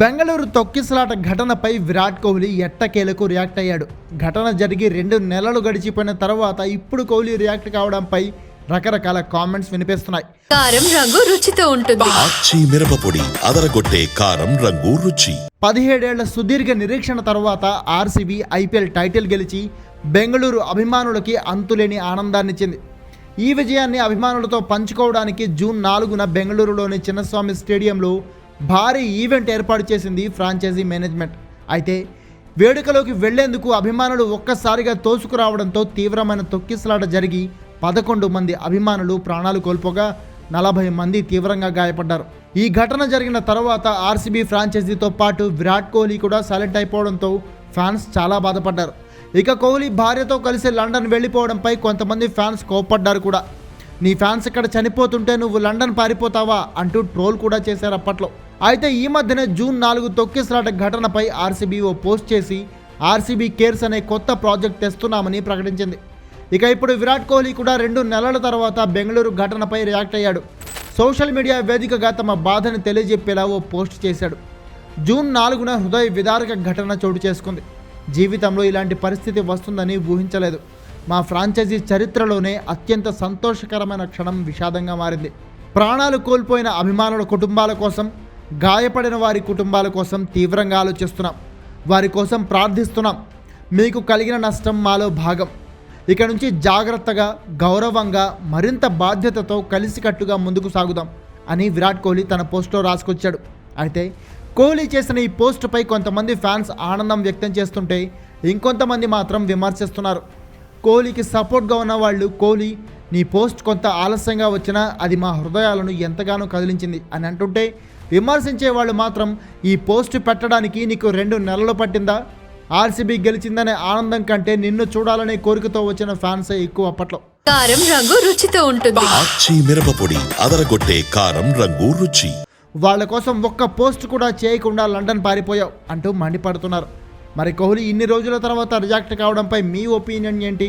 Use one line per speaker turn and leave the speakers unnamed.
బెంగళూరు తొక్కిసలాట ఘటనపై విరాట్ కోహ్లీ ఎట్టకేలకు రియాక్ట్ అయ్యాడు. ఘటన జరిగి రెండు నెలలు గడిచిపోయిన తర్వాత ఇప్పుడు కోహ్లీ రియాక్ట్ కావడంపై రకరకాల కామెంట్స్ వినిపిస్తున్నాయి.
కారం రంగు రుచితో ఉంటుంది.
మిరపపొడి అదరగొట్టే కారం రంగు రుచి.
పదిహేడేళ్ళ సుదీర్ఘ నిరీక్షణ తర్వాత ఆర్సీబీ ఐపీఎల్ టైటిల్ గెలిచి బెంగళూరు అభిమానులకి అంతులేని ఆనందాన్నిచ్చింది. ఈ విజయాన్ని అభిమానులతో పంచుకోవడానికి జూన్ నాలుగున బెంగళూరులోని చిన్నస్వామి స్టేడియంలో భారీ ఈవెంట్ ఏర్పాటు చేసింది ఫ్రాంచైజీ మేనేజ్మెంట్. అయితే వేడుకలోకి వెళ్ళేందుకు అభిమానులు ఒక్కసారిగా తోసుకురావడంతో తీవ్రమైన తొక్కిసలాట జరిగి పదకొండు మంది అభిమానులు ప్రాణాలు కోల్పోగా నలభై మంది తీవ్రంగా గాయపడ్డారు. ఈ ఘటన జరిగిన తర్వాత ఆర్సీబీ ఫ్రాంచైజీతో పాటు విరాట్ కోహ్లీ కూడా సైలెంట్ అయిపోవడంతో ఫ్యాన్స్ చాలా బాధపడ్డారు. ఇక కోహ్లీ భార్యతో కలిసి లండన్ వెళ్ళిపోవడంపై కొంతమంది ఫ్యాన్స్ కోప్పడ్డారు కూడా. నీ ఫ్యాన్స్ ఇక్కడ చనిపోతుంటే నువ్వు లండన్ పారిపోతావా అంటూ ట్రోల్ కూడా చేశారు అప్పట్లో. అయితే ఈ మధ్యనే జూన్ నాలుగు తొక్కిసలాట ఘటనపై ఆర్సీబీ ఓ పోస్ట్ చేసి ఆర్సీబీ కేర్స్ అనే కొత్త ప్రాజెక్ట్ తెస్తున్నామని ప్రకటించింది. ఇక ఇప్పుడు విరాట్ కోహ్లీ కూడా రెండు నెలల తర్వాత బెంగళూరు ఘటనపై రియాక్ట్ అయ్యాడు. సోషల్ మీడియా వేదికగా తమ బాధను తెలియజెప్పేలా ఓ పోస్ట్ చేశాడు. జూన్ నాలుగున హృదయ విదారక ఘటన చోటు చేసుకుంది. జీవితంలో ఇలాంటి పరిస్థితి వస్తుందని ఊహించలేదు. మా ఫ్రాంచైజీ చరిత్రలోనే అత్యంత సంతోషకరమైన క్షణం విషాదంగా మారింది. ప్రాణాలు కోల్పోయిన అభిమానుల కుటుంబాల కోసం గాయపడిన వారి కుటుంబాల కోసం తీవ్రంగా ఆలోచిస్తున్నాం. వారి కోసం ప్రార్థిస్తున్నాం. మీకు కలిగిన నష్టం మాలో భాగం. ఇక నుంచి జాగ్రత్తగా గౌరవంగా మరింత బాధ్యతతో కలిసికట్టుగా ముందుకు సాగుదాం అని విరాట్ కోహ్లీ తన పోస్ట్లో రాసుకొచ్చాడు. అయితే కోహ్లీ చేసిన ఈ పోస్టుపై కొంతమంది ఫ్యాన్స్ ఆనందం వ్యక్తం చేస్తుంటే ఇంకొంతమంది మాత్రం విమర్శిస్తున్నారు. కోహ్లీకి సపోర్ట్గా ఉన్న వాళ్ళు కోహ్లీ నీ పోస్ట్ కొంత ఆలస్యంగా వచ్చినా అది మా హృదయాలను ఎంతగానో కదిలించింది అని అంటుంటే విమర్శించే వాళ్ళు మాత్రం ఈ పోస్ట్ పెట్టడానికి నీకు రెండు నెలలు పట్టిందా? ఆర్సీబీ గెలిచిందనే ఆనందం కంటే నిన్ను చూడాలనే కోరికతో వచ్చిన ఫ్యాన్సే ఎక్కువ అప్పట్లో.
కారం రంగు రుచితో ఉంటుంది.
ఆచి మిరపపొడి అదరగొట్టే కారం రంగు రుచి.
వాళ్ళ కోసం ఒక్క పోస్ట్ కూడా చేయకుండా లండన్ పారిపోయావు అంటూ మండిపడుతున్నారు. మరి కోహ్లీ ఇన్ని రోజుల తర్వాత రిజెక్ట్ కావడంపై మీ ఒపీనియన్ ఏంటి?